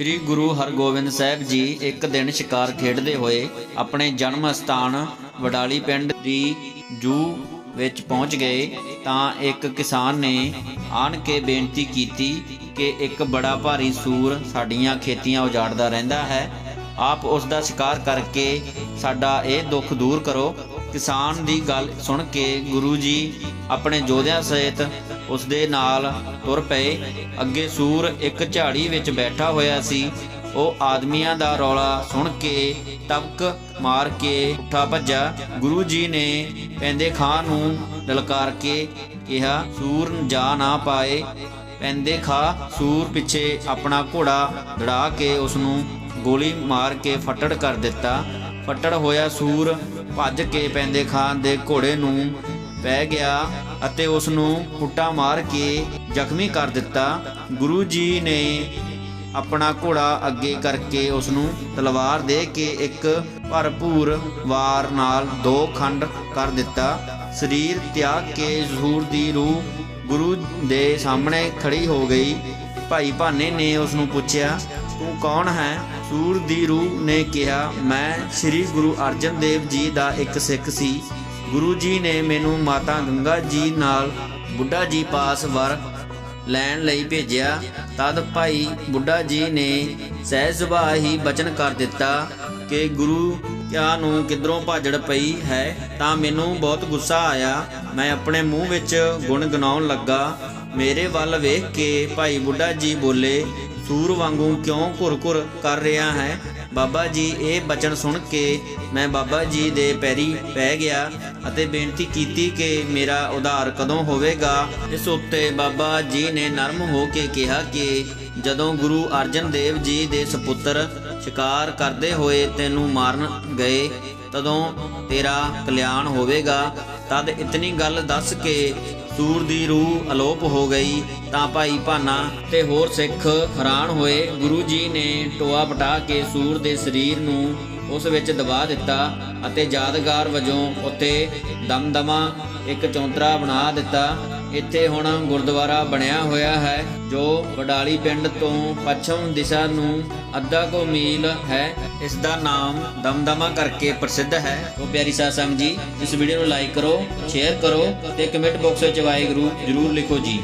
ਸ੍ਰੀ ਗੁਰੂ ਹਰਗੋਬਿੰਦ ਸਾਹਿਬ ਜੀ ਇੱਕ ਦਿਨ ਸ਼ਿਕਾਰ ਖੇਡਦੇ ਹੋਏ ਆਪਣੇ ਜਨਮ ਸਥਾਨ ਵਡਾਲੀ ਪਿੰਡ ਦੀ ਜੂ ਵਿੱਚ ਪਹੁੰਚ ਗਏ ਤਾਂ ਇੱਕ ਕਿਸਾਨ ਨੇ ਆਣ ਕੇ ਬੇਨਤੀ ਕੀਤੀ ਕਿ ਇੱਕ ਬੜਾ ਭਾਰੀ ਸੂਰ ਸਾਡੀਆਂ ਖੇਤੀਆਂ ਉਜਾੜਦਾ ਰਹਿੰਦਾ ਹੈ। ਆਪ ਉਸ ਦਾ ਸ਼ਿਕਾਰ ਕਰਕੇ ਸਾਡਾ ਇਹ ਦੁੱਖ ਦੂਰ ਕਰੋ। ਕਿਸਾਨ ਦੀ ਗੱਲ ਸੁਣ ਕੇ ਗੁਰੂ ਜੀ ਆਪਣੇ ਜੋਧਿਆਂ ਸਹਿਤ ਉਸ ਦੇ ਨਾਲ ਤੁਰ ਪਏ। ਅੱਗੇ ਸੂਰ ਇੱਕ ਝਾੜੀ ਵਿੱਚ ਬੈਠਾ ਹੋਇਆ ਸੀ। ਉਹ ਆਦਮੀਆਂ ਦਾ ਰੌਲਾ ਸੁਣ ਕੇ ਤਬਕ ਮਾਰ ਕੇ ਉੱਠਾ ਭੱਜਾ। ਗੁਰੂ ਜੀ ਨੇ ਪੈਂਦੇ ਖਾਂ ਨੂੰ ਲਲਕਾਰ ਕੇ ਕਿਹਾ, ਸੂਰ ਜਾ ਨਾ ਪਾਏ। ਪੈਂਦੇ ਖਾ ਸੂਰ ਪਿੱਛੇ ਆਪਣਾ ਘੋੜਾ ਦੜਾ ਕੇ ਉਸ ਨੂੰ ਗੋਲੀ ਮਾਰ ਕੇ ਫੱਟੜ ਕਰ ਦਿੱਤਾ। ਫੱਟੜ ਹੋਇਆ ਸੂਰ ਭੱਜ ਕੇ ਪੈਂਦੇ ਖਾਨ ਦੇ ਘੋੜੇ ਨੂੰ ਪੈ ਗਿਆ ਅਤੇ ਉਸ ਨੂੰ ਪੁੱਟਾ ਮਾਰ ਕੇ ਜ਼ਖਮੀ ਕਰ ਦਿੱਤਾ। ਗੁਰੂ ਜੀ ਨੇ ਆਪਣਾ ਘੋੜਾ ਅੱਗੇ ਕਰਕੇ ਉਸ ਨੂੰ ਤਲਵਾਰ ਦੇ ਕੇ ਇੱਕ ਭਰਪੂਰ ਵਾਰ ਨਾਲ ਦੋ ਖੰਡ ਕਰ ਦਿੱਤਾ। ਸਰੀਰ ਤਿਆਗ ਕੇ ਸੂਰ ਦੀ ਰੂਹ ਗੁਰੂ ਦੇ ਸਾਹਮਣੇ ਖੜੀ ਹੋ ਗਈ। ਭਾਈ ਭਾਨੇ ਨੇ ਉਸ ਨੂੰ ਪੁੱਛਿਆ ਤੂੰ ਕੌਣ ਹੈ? ਸੂਰ ਦੀ ਰੂਹ ਨੇ ਕਿਹਾ, ਮੈਂ ਸ੍ਰੀ ਗੁਰੂ ਅਰਜਨ ਦੇਵ ਜੀ ਦਾ ਇੱਕ ਸਿੱਖ ਸੀ। ਗੁਰੂ ਜੀ ਨੇ ਮੈਨੂੰ ਮਾਤਾ ਗੰਗਾ ਜੀ ਨਾਲ ਬੁੱਢਾ ਜੀ ਪਾਸ ਵਰ ਲੈਣ ਲਈ ਭੇਜਿਆ। ਤਦ ਭਾਈ ਬੁੱਢਾ ਜੀ ਨੇ ਸਹਿਜ ਸੁਭਾਅ ਹੀ ਬਚਨ ਕਰ ਦਿੱਤਾ ਕਿ, ਗੁਰੂ, ਕਿਆ ਨੂੰ ਕਿਧਰੋਂ ਭਾਜੜ ਪਈ ਹੈ? ਤਾਂ ਮੈਨੂੰ ਬਹੁਤ ਗੁੱਸਾ ਆਇਆ। ਮੈਂ ਆਪਣੇ ਮੂੰਹ ਵਿੱਚ ਗੁਣ ਗਨਾਉਣ ਲੱਗਾ। ਮੇਰੇ ਵੱਲ ਵੇਖ ਕੇ ਭਾਈ ਬੁੱਢਾ ਜੀ ਬੋਲੇ ਸੂਰ ਵਾਂਗੂ ਕਿਉਂ ਘੁਰ-ਘੁਰ ਕਰ ਰਿਹਾ ਹੈ? ਬਾਬਾ ਜੀ, ਇਹ ਬਚਨ ਸੁਣ ਕੇ ਮੈਂ ਬਾਬਾ ਜੀ ਦੇ ਪੈਰੀ ਪੈ ਗਿਆ ਅਤੇ ਬੇਨਤੀ ਕੀਤੀ ਕਿ ਮੇਰਾ ਉਧਾਰ ਕਦੋਂ ਹੋਵੇਗਾ? ਇਸ ਉੱਤੇ ਬਾਬਾ ਜੀ ਨੇ ਨਰਮ ਹੋ ਕੇ ਕਿਹਾ ਕਿ ਜਦੋਂ ਗੁਰੂ ਅਰਜਨ ਦੇਵ ਜੀ ਦੇ ਸੁਪੁੱਤਰ ਸ਼ਿਕਾਰ ਕਰਦੇ ਹੋਏ ਤੈਨੂੰ ਮਾਰਨ ਗਏ, ਤਦੋਂ ਤੇਰਾ ਕਲਿਆਣ ਹੋਵੇਗਾ। ਤਦ ਇਤਨੀ ਗੱਲ ਦੱਸ ਕੇ ਸੂਰ ਦੀ ਰੂਹ ਅਲੋਪ ਹੋ ਗਈ, ਤਾਂ ਭਾਈ ਭਾਨਾ ਤੇ ਹੋਰ ਸਿੱਖ ਹੈਰਾਨ ਹੋਏ। ਗੁਰੂ ਜੀ ਨੇ ਟੋਆ ਪਟਾ ਕੇ ਸੂਰ ਦੇ ਸਰੀਰ ਨੂੰ ਉਸ ਵਿੱਚ ਦਬਾ ਦਿੱਤਾ ਅਤੇ ਯਾਦਗਾਰ ਵਜੋਂ ਉੱਤੇ ਦਮਦਮਾ ਇੱਕ ਚੌਂਤਰਾ ਬਣਾ ਦਿੱਤਾ। ਇੱਥੇ ਹੁਣ ਗੁਰਦੁਆਰਾ ਬਣਿਆ ਹੋਇਆ ਹੈ, ਜੋ ਵਡਾਲੀ ਪਿੰਡ ਤੋਂ ਪੱਛਮ ਦਿਸ਼ਾ ਨੂੰ ਅੱਧਾ ਕੋ ਮੀਲ ਹੈ। ਇਸ ਦਾ ਨਾਮ ਦਮਦਮਾ ਕਰਕੇ ਪ੍ਰਸਿੱਧ ਹੈ। ਉਹ ਪਿਆਰੀ ਸਾਧ ਸੰਗਤ ਜੀ, ਇਸ ਵੀਡੀਓ ਨੂੰ ਲਾਈਕ ਕਰੋ ਸ਼ੇਅਰ ਕਰੋ ਤੇ ਕਮੈਂਟ ਬਾਕਸ ਵਿੱਚ ਵਾਹਿਗੁਰੂ ਜਰੂਰ ਲਿਖੋ ਜੀ।